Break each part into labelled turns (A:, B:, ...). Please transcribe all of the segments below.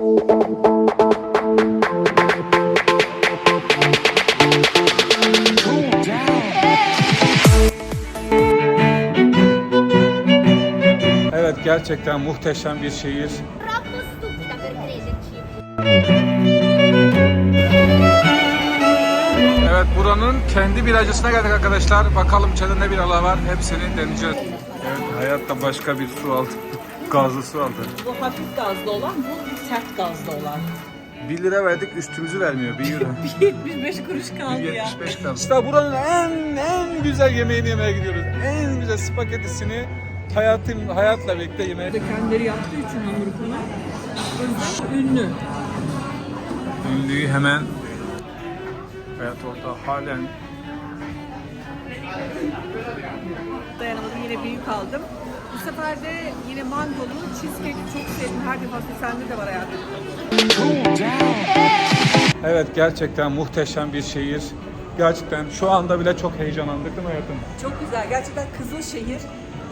A: Evet gerçekten muhteşem bir şehir. Evet buranın kendi biracısına geldik arkadaşlar. Bakalım içeride ne biralar var. Hepsini deneyeceğiz. Evet hayatta başka bir su aldı. Gazlı su aldı.
B: Bu hafif gazlı olan, bu sert gazlı olan.
A: 1 lira verdik üstümüzü vermiyor. 1 euro.
B: 75 kuruş kaldı ya.
A: 75 kaldı. İşte buranın en en güzel yemeğini yemeye gidiyoruz. En güzel spagettisini hayatım hayatla birlikte yemeye.
B: Kendileri yaptığı için. O yüzden ünlü.
A: Ünlüyü hemen hayat orada halen
B: Dayanamadım yine büyük aldım. Sefer de yine mangolu cheesecake çok sevdim. Her defasında sende de var hayatım.
A: Evet gerçekten muhteşem bir şehir. Gerçekten şu anda bile çok heyecanlandık değil mi hayatım?
B: Çok güzel. Gerçekten Kızılşehir.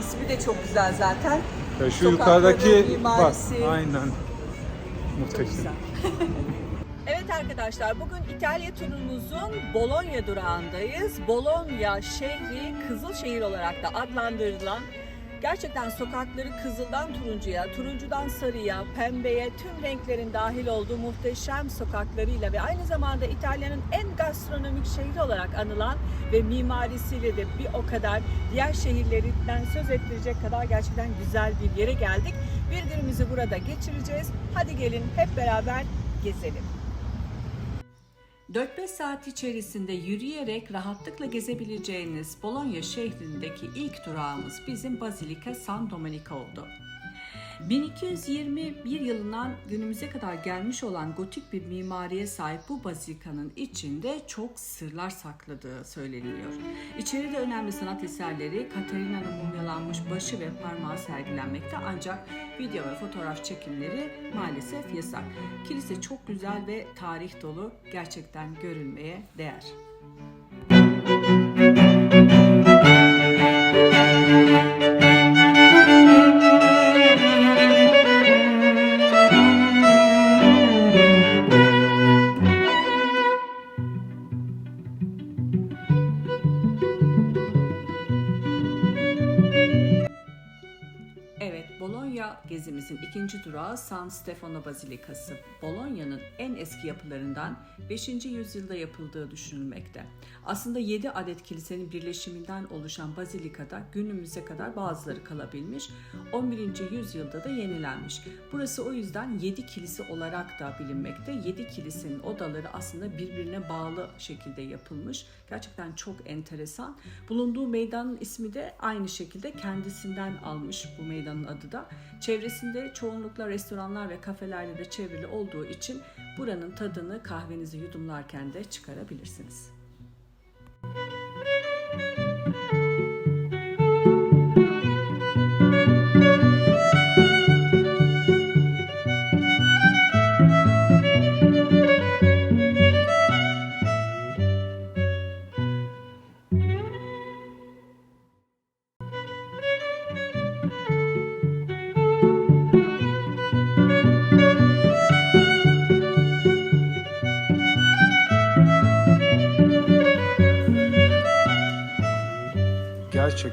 B: İsmi de çok güzel zaten.
A: Ya şu
B: Sokakları,
A: yukarıdaki bak
B: mimarisi.
A: aynen muhteşem.
B: Evet arkadaşlar bugün İtalya turumuzun Bologna durağındayız. Bologna şehri Kızılşehir olarak da adlandırılan gerçekten sokakları kızıldan turuncuya, turuncudan sarıya, pembeye tüm renklerin dahil olduğu muhteşem sokaklarıyla ve aynı zamanda İtalya'nın en gastronomik şehri olarak anılan ve mimarisiyle de bir o kadar diğer şehirlerinden söz ettirecek kadar gerçekten güzel bir yere geldik. Bir günümüzü burada geçireceğiz. Hadi gelin hep beraber gezelim. 4-5 saat içerisinde yürüyerek rahatlıkla gezebileceğiniz Bologna şehrindeki ilk durağımız bizim Basilica San Domenico oldu. 1221 yılından günümüze kadar gelmiş olan gotik bir mimariye sahip bu bazilikanın içinde çok sırlar sakladığı söyleniyor. İçeride önemli sanat eserleri Katarina'nın mumyalanmış başı ve parmağı sergilenmekte ancak video ve fotoğraf çekimleri maalesef yasak. Kilise çok güzel ve tarih dolu gerçekten görülmeye değer. Gezimizin ikinci durağı San Stefano Bazilikası. Bologna'nın en eski yapılarından 5. yüzyılda yapıldığı düşünülmekte. Aslında 7 adet kilisenin birleşiminden oluşan bazilikada günümüze kadar bazıları kalabilmiş, 11. yüzyılda da yenilenmiş. Burası o yüzden 7 kilise olarak da bilinmekte. 7 kilisenin odaları aslında birbirine bağlı şekilde yapılmış. Gerçekten çok enteresan. Bulunduğu meydanın ismi de aynı şekilde kendisinden almış bu meydanın adı da. Çevresinde çoğunlukla restoranlar ve kafelerle de çevrili olduğu için buranın tadını kahvenizi yudumlarken de çıkarabilirsiniz.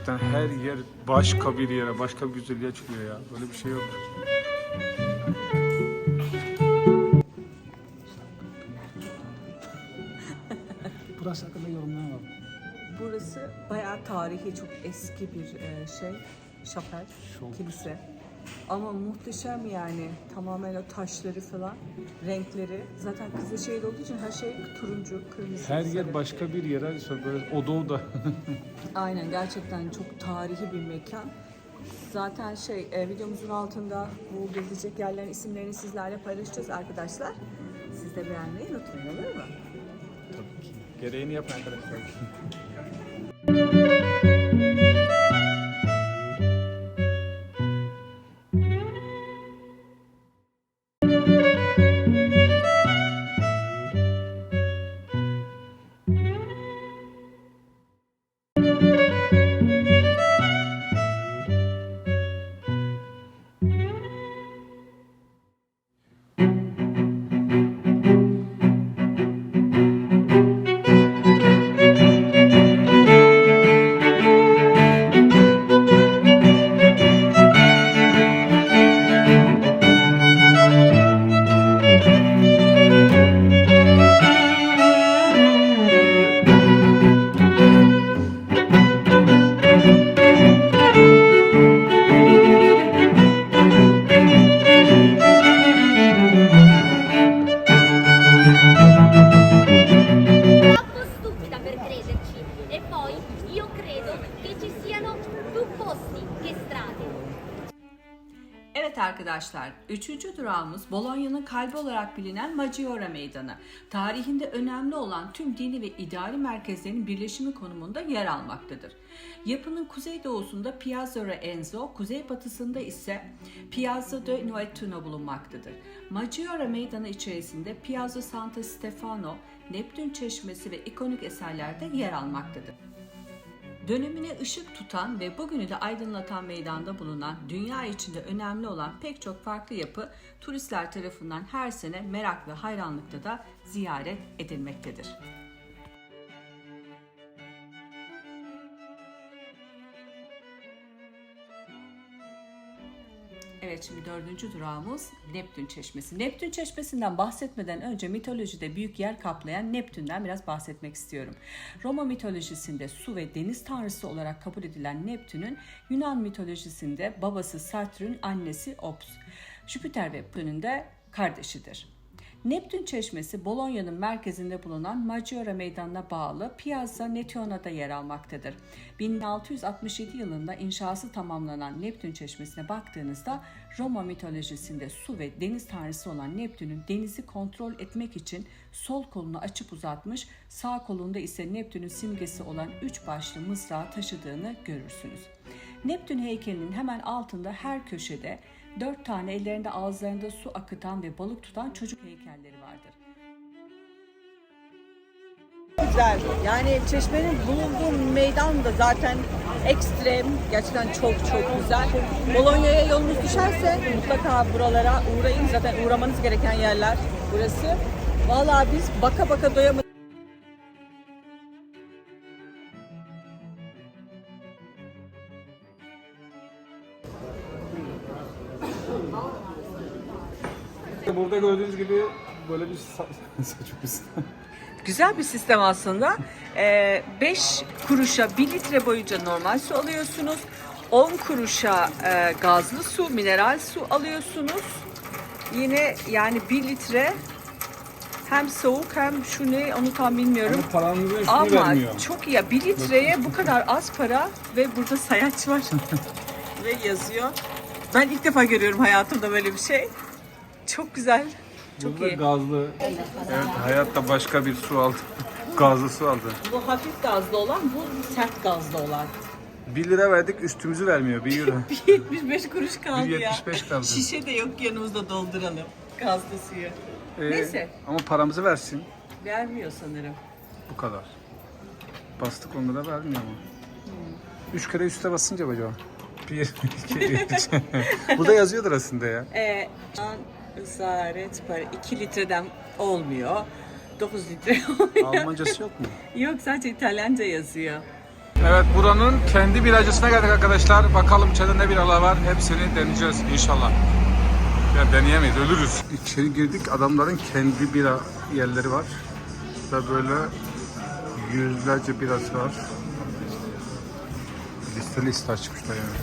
A: Gerçekten her yer başka bir yere, başka bir güzelliğe çıkıyor ya. Böyle bir şey yok.
C: Burası hakkında yorumlar var.
B: Burası bayağı tarihi, çok eski bir e, şey, şapel,
C: Çok.
B: kilise. Ama muhteşem yani. Tamamen o taşları falan, renkleri. Zaten Kızılşehir olduğu için her şey turuncu, kırmızı.
A: Her
B: sarı.
A: yer başka bir yere, böyle o doğuda.
B: Aynen gerçekten çok tarihi bir mekan. Zaten şey e, videomuzun altında bu gezilecek yerlerin isimlerini sizlerle paylaşacağız arkadaşlar. Siz de beğenmeyi unutmayın olur mu?
A: Tabii ki. Gereğini yapın arkadaşlar,
B: Bolonya'nın kalbi olarak bilinen Maggiore Meydanı. Tarihinde önemli olan tüm dini ve idari merkezlerin birleşimi konumunda yer almaktadır. Yapının kuzeydoğusunda Piazza Enzo, kuzeybatısında ise Piazza de Noettuno bulunmaktadır. Maggiore Meydanı içerisinde Piazza Santa Stefano, Neptün Çeşmesi ve ikonik eserler de yer almaktadır. Dönemine ışık tutan ve bugünü de aydınlatan meydanda bulunan dünya içinde önemli olan pek çok farklı yapı turistler tarafından her sene merak ve hayranlıkla da ziyaret edilmektedir. Evet şimdi dördüncü durağımız Neptün Çeşmesi. Neptün Çeşmesi'nden bahsetmeden önce mitolojide büyük yer kaplayan Neptün'den biraz bahsetmek istiyorum. Roma mitolojisinde su ve deniz tanrısı olarak kabul edilen Neptün'ün Yunan mitolojisinde babası Satürn, annesi Ops. Jüpiter ve Plüton'un de kardeşidir. Neptün Çeşmesi Bolonya'nın merkezinde bulunan Maggiore Meydanı'na bağlı Piazza Netiona'da yer almaktadır. 1667 yılında inşası tamamlanan Neptün Çeşmesi'ne baktığınızda Roma mitolojisinde su ve deniz tanrısı olan Neptün'ün denizi kontrol etmek için sol kolunu açıp uzatmış, sağ kolunda ise Neptün'ün simgesi olan üç başlı mızrağı taşıdığını görürsünüz. Neptün heykelinin hemen altında her köşede dört tane ellerinde ağızlarında su akıtan ve balık tutan çocuk heykelleri vardır.
D: güzel. Yani çeşmenin bulunduğu meydan da zaten ekstrem. Gerçekten çok çok güzel. Bolonya'ya yolunuz düşerse mutlaka buralara uğrayın. Zaten uğramanız gereken yerler burası. Vallahi biz baka baka doyamadık.
A: Burada gördüğünüz gibi böyle bir sa- saçma bir sistem.
D: Güzel bir sistem aslında. 5 kuruşa 1 litre boyunca normal su alıyorsunuz. 10 kuruşa e, gazlı su, mineral su alıyorsunuz. Yine yani 1 litre hem soğuk hem şu ne onu tam bilmiyorum.
A: Ama paranızın üstünü
D: Ama
A: vermiyor.
D: çok iyi ya. 1 litreye bu kadar az para ve burada sayaç var. ve yazıyor. Ben ilk defa görüyorum hayatımda böyle bir şey. Çok güzel. Çok
A: Burada
D: iyi.
A: gazlı. Evet hayatta başka bir su aldı. Gazlı su aldı.
D: Bu hafif gazlı olan, bu sert gazlı olan.
A: 1 lira verdik üstümüzü vermiyor 1 euro.
D: 75 kuruş kaldı ya.
A: 1.75 kaldı.
D: Şişe de yok yanımızda dolduralım. Gazlı suyu.
A: Ee,
D: Neyse.
A: Ama paramızı versin.
D: Vermiyor sanırım.
A: Bu kadar. Bastık onlara vermiyor mu? Üç kere üste basınca mı acaba? Bir, iki, üç. Burada yazıyordur aslında ya.
D: Ee, an ızaret para 2 litreden olmuyor. 9 litre olmuyor.
A: Almancası yok mu?
D: yok sadece İtalyanca yazıyor.
A: Evet buranın kendi biracısına geldik arkadaşlar. Bakalım içeride ne biralar var. Hepsini deneyeceğiz inşallah. Ya deneyemeyiz ölürüz. İçeri girdik adamların kendi bira yerleri var. Ve böyle yüzlerce birası var. Liste liste açmışlar yani.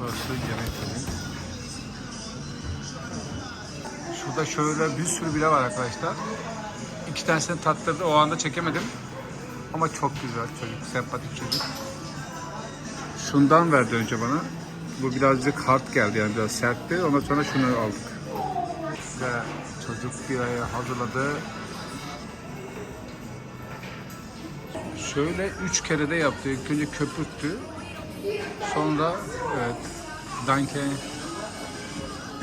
A: Burası yemek yeri. Şurada şöyle bir sürü bira var arkadaşlar. İki tanesini tattırdı. O anda çekemedim. Ama çok güzel çocuk, sempatik çocuk. Şundan verdi önce bana. Bu birazcık hard geldi yani biraz sertti. Ondan sonra şunu aldık. Ve çocuk birayı hazırladı. Şöyle üç kere de yaptı. İlk önce köpürttü. Sonra evet danke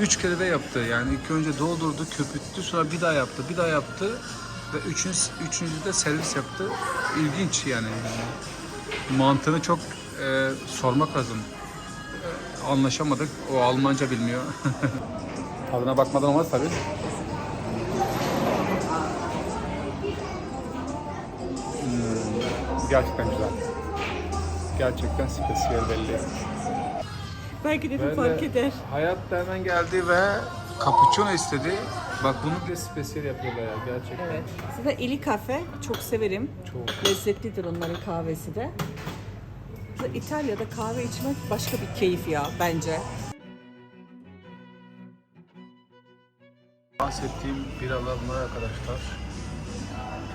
A: üç kere de yaptı. Yani ilk önce doldurdu, köpürttü. Sonra bir daha yaptı, bir daha yaptı. Ve üçüncü, üçüncü de servis yaptı. İlginç yani. Mantığını çok e, sormak lazım. Anlaşamadık. O Almanca bilmiyor. Tadına bakmadan olmaz tabii. Hmm, gerçekten güzel. Gerçekten spesiyel belli.
D: Belki de
A: Böyle
D: fark eder.
A: Hayat hemen geldi ve cappuccino istedi. Bak bunu bile spesiyel yapıyorlar ya gerçekten.
D: Evet. Zaten Eli Kafe çok severim.
A: Çok.
D: Lezzetlidir onların kahvesi de. Zaten İtalya'da kahve içmek başka bir keyif ya bence.
A: Bahsettiğim biralar bunlar arkadaşlar.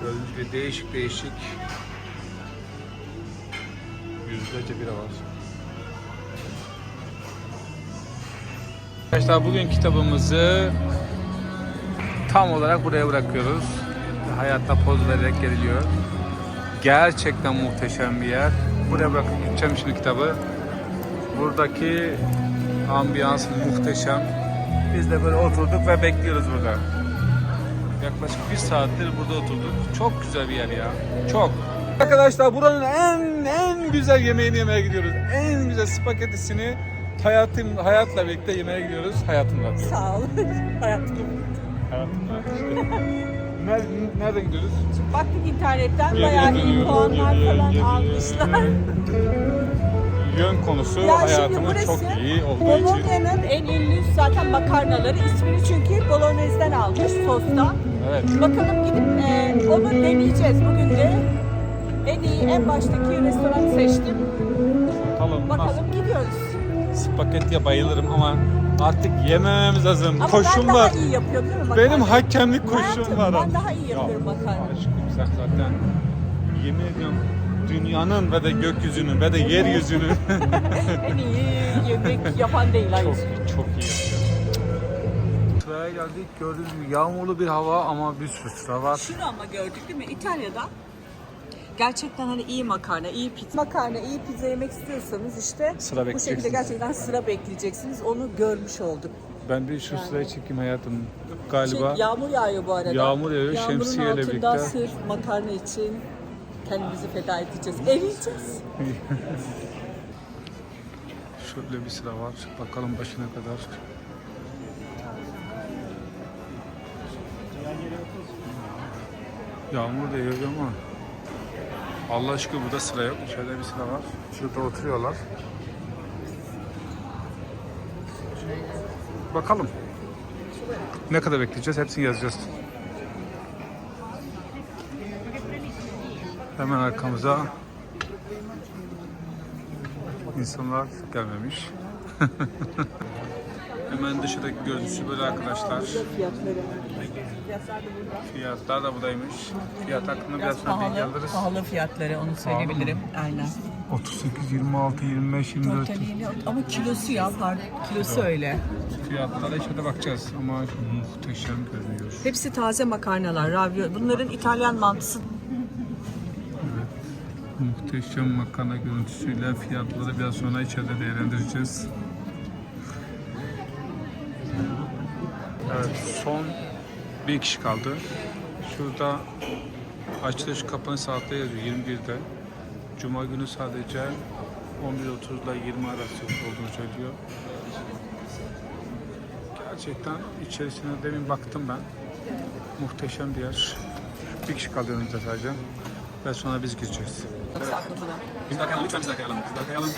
A: Gördüğünüz gibi değişik değişik yüzlerce bira var. Arkadaşlar bugün kitabımızı tam olarak buraya bırakıyoruz. Hayatta poz vererek geliliyor. Gerçekten muhteşem bir yer. Buraya bırakıp gideceğim şimdi kitabı. Buradaki ambiyans muhteşem. Biz de böyle oturduk ve bekliyoruz burada. Yaklaşık bir saattir burada oturduk. Çok güzel bir yer ya. Çok. Arkadaşlar buranın en en güzel yemeğini yemeye gidiyoruz. En güzel spagettisini hayatım hayatla birlikte yemeye gidiyoruz. Hayatımla.
B: Sağ ol. Hayatım.
A: Hayatımla. Nerede, nerede gidiyoruz?
B: Baktık internetten bayağı iyi puanlar falan almışlar.
A: Yön konusu
B: Ya
A: hayatımın çok iyi olduğu için.
B: Bologna'nın en ünlü zaten makarnaları. ismini çünkü Bolognese'den almış sosta.
A: Evet.
B: Bakalım gidip e, onu deneyeceğiz. Bugün de en iyi, en baştaki restoranı seçtim.
A: Spagettiye bayılırım ama artık yemememiz lazım.
B: Ama
A: Koşum
B: ben daha
A: var.
B: iyi yapıyorum değil mi makarna?
A: Benim hakemlik koşum
B: Hayatım,
A: var.
B: ben daha iyi yapıyorum
A: Ya,
B: makarna.
A: Aşkım sen zaten yemin ediyorum dünyanın ve de gökyüzünün ve de yeryüzünün
B: en iyi yemek yapan değil hayır.
A: çok çok iyi yapıyor. Sıraya geldik gördüğünüz gibi yağmurlu bir hava ama bir sürü sıra var.
B: Şunu ama gördük değil mi? İtalya'da gerçekten hani iyi makarna, iyi pizza. Makarna, iyi pizza yemek istiyorsanız işte
A: Sıra
B: bu şekilde
A: bekleyeceksiniz.
B: gerçekten sıra bekleyeceksiniz. Onu görmüş olduk.
A: Ben bir şu sırayı çekeyim hayatım galiba.
B: Şey, yağmur yağıyor bu arada.
A: Yağmur yağıyor,
B: Yağmurun
A: şemsiyeyle
B: altında
A: birlikte.
B: sırf makarna için kendimizi feda edeceğiz. Eriyeceğiz.
A: Şöyle bir sıra var. Bakalım başına kadar. Yağmur da yağıyor ama Allah aşkına burada sıra yok. Şöyle bir sıra var. Şurada oturuyorlar. Bakalım. Ne kadar bekleyeceğiz? Hepsini yazacağız. Hemen arkamıza insanlar gelmemiş. Hemen dışarıdaki görüntüsü böyle arkadaşlar.
B: Fiyatları. Fiyatlar da burada.
A: Fiyatlar da buradaymış. Fiyat hakkında biraz, bilgi
B: pahalı,
A: alırız.
B: pahalı fiyatları onu söyleyebilirim. Aynen.
A: 38, 26, 25, 24
B: Tortellini ama kilosu ya pardon. Kilosu öyle.
A: fiyatlara işte bakacağız ama muhteşem görünüyor.
B: Hepsi taze makarnalar, ravioli. Bunların İtalyan mantısı.
A: Muhteşem makarna görüntüsüyle fiyatları biraz sonra içeride değerlendireceğiz. Evet, son bir kişi kaldı. Şurada açılış kapanış saatleri yazıyor 21'de. Cuma günü sadece 11.30 ile 20 arası olduğunu söylüyor. Gerçekten içerisine demin baktım ben. Muhteşem bir yer. Bir kişi kaldı önümüzde sadece. Ve sonra biz gireceğiz. Biz de lütfen biz de arayalım. Biz de arayalım.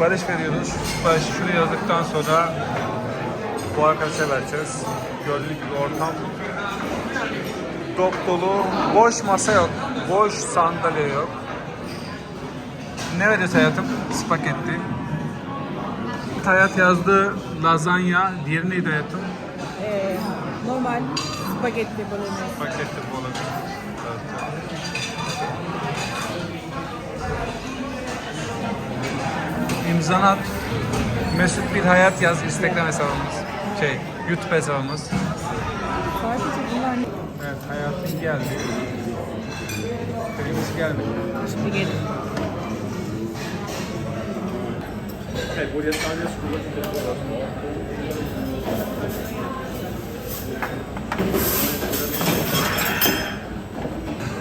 A: Sipariş veriyoruz. Siparişi şuraya yazdıktan sonra bu arkadaşa vereceğiz. Gördüğünüz gibi ortam dop dolu. Boş masa yok. Boş sandalye yok. Ne veriyorsun hayatım? Spagetti. Hayat yazdı lazanya. Diğeri neydi hayatım?
B: Ee, normal spagetti bolognese.
A: Spagetti bu İmzanı at. Mesut bir hayat yaz Instagram hesabımız. Şey, YouTube hesabımız.
B: Sadece bunlar
A: Evet, hayatın geldi. Kırmızı gelmedi.
B: şimdi gelin.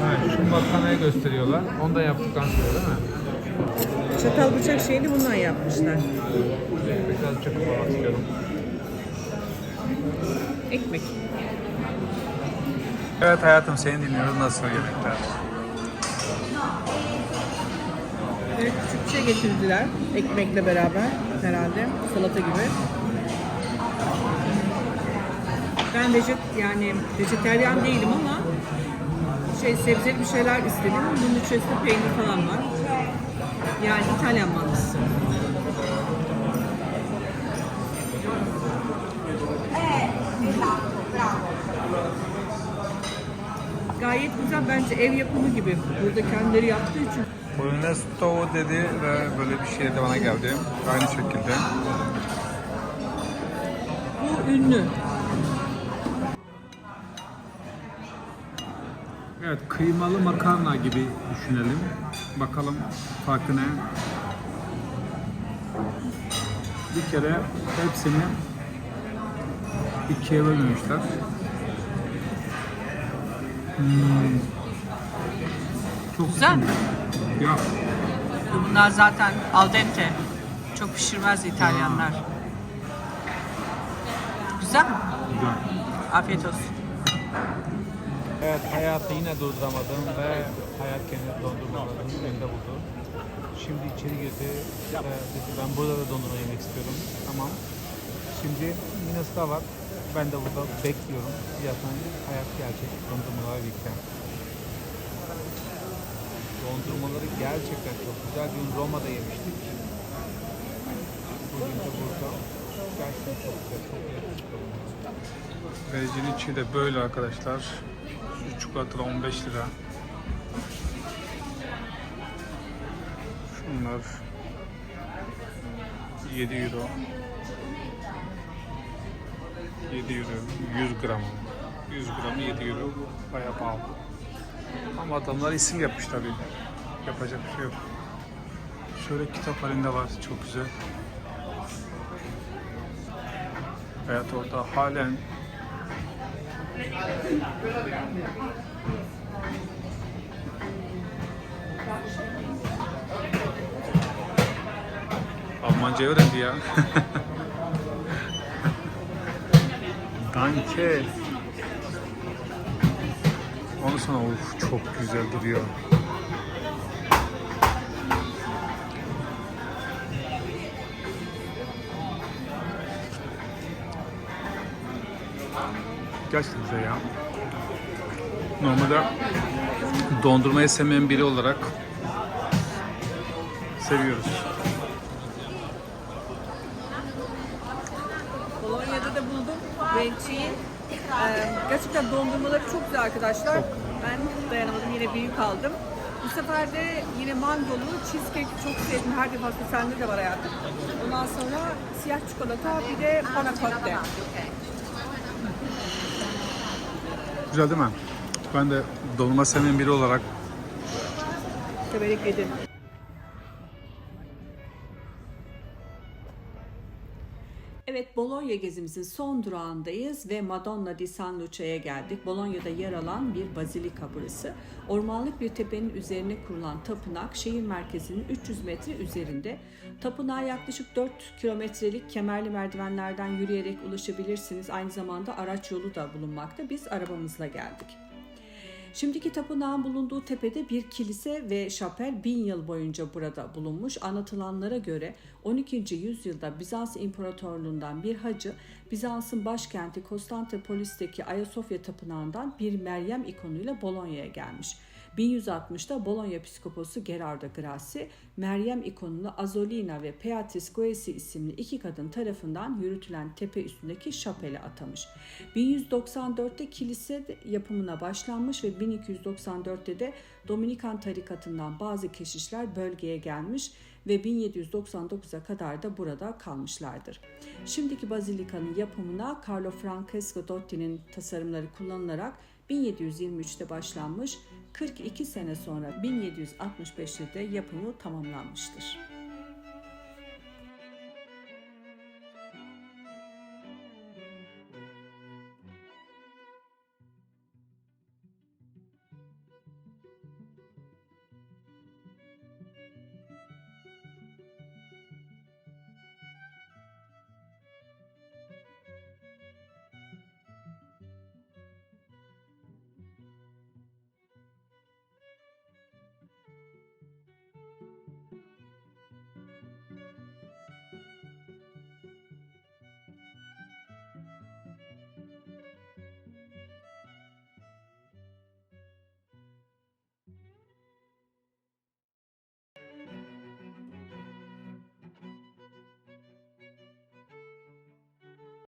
A: Evet, şu makarnayı gösteriyorlar. Onu da yaptıktan sonra değil mi?
B: Çatal bıçak şeyini bundan yapmışlar.
A: Biraz çakıp almak istiyorum.
B: Ekmek.
A: Evet hayatım seni dinliyoruz. Nasıl yemekler?
B: Evet, küçük bir şey getirdiler. Ekmekle beraber herhalde. Salata gibi. Ben vejet yani vejeteryan değilim ama şey sebzeli bir şeyler istedim. Bunun içerisinde peynir falan var. Yani İtalyan mantısı.
D: Gayet güzel bence ev yapımı gibi. Burada kendileri yaptığı için.
A: Polonezto dedi ve böyle bir şey de bana geldi. Aynı şekilde.
D: Bu ünlü.
C: Evet, kıymalı makarna gibi düşünelim. Bakalım farkı ne? Bir kere hepsini ikiye bölmemişler. Hmm. Çok
D: Güzel.
C: sıkıntı. Ya,
D: Bunlar zaten al dente. Çok pişirmez İtalyanlar. Güzel mi?
C: güzel.
D: Afiyet olsun.
A: Evet hayatı yine durduramadım ve hayat kendi dondurmalarını elinde buldu. Şimdi içeri girdi ve dedi ben burada da dondurma yemek istiyorum. Tamam. Şimdi yine sıra var. Ben de burada bekliyorum. Zaten hayat gerçek dondurmalar birlikte. Dondurmaları gerçekten çok güzel. Dün Roma'da yemiştik. Bugün de burada. Gerçekten çok güzel. Çok dondurmalar. Vericinin içi de böyle arkadaşlar. Şu çikolatalı 15 lira. Şunlar 7 euro. 7 euro. 100 gram. 100 gramı 7 euro. Bayağı pahalı. Ama adamlar isim yapmış tabii. Yapacak bir şey yok. Şöyle kitap halinde var. Çok güzel. Hayat orada halen Almanca öğrendi ya. Danke. Onu sonra of çok güzel duruyor. Gerçekten güzel ya. Normalde dondurmayı sevmeyen biri olarak seviyoruz.
D: Polonya'da da buldum Rençi'yi. Ee, gerçekten dondurmaları çok güzel arkadaşlar. Ben dayanamadım yine büyük aldım. Bu sefer de yine mangolu cheesecake çok sevdim. Her defasında sende de var hayatım. Ondan sonra siyah çikolata bir de panna
A: Güzel değil mi? Ben de dondurma sevmeyen biri olarak
D: Severek yedim.
B: Bologna gezimizin son durağındayız ve Madonna di San Lucia'ya geldik. Bologna'da yer alan bir bazilika burası. Ormanlık bir tepenin üzerine kurulan tapınak şehir merkezinin 300 metre üzerinde. Tapınağa yaklaşık 4 kilometrelik kemerli merdivenlerden yürüyerek ulaşabilirsiniz. Aynı zamanda araç yolu da bulunmakta. Biz arabamızla geldik. Şimdiki tapınağın bulunduğu tepede bir kilise ve şapel bin yıl boyunca burada bulunmuş. Anlatılanlara göre 12. yüzyılda Bizans İmparatorluğundan bir hacı Bizans'ın başkenti Konstantinopolis'teki Ayasofya Tapınağı'ndan bir Meryem ikonuyla Bolonya'ya gelmiş. 1160'da Bologna Piskoposu Gerardo Grassi, Meryem ikonunu Azolina ve Beatrice Guesi isimli iki kadın tarafından yürütülen tepe üstündeki şapele atamış. 1194'te kilise yapımına başlanmış ve 1294'te de Dominikan tarikatından bazı keşişler bölgeye gelmiş ve 1799'a kadar da burada kalmışlardır. Şimdiki bazilikanın yapımına Carlo Francesco Dotti'nin tasarımları kullanılarak 1723'te başlanmış, 42 sene sonra 1765'te de yapımı tamamlanmıştır.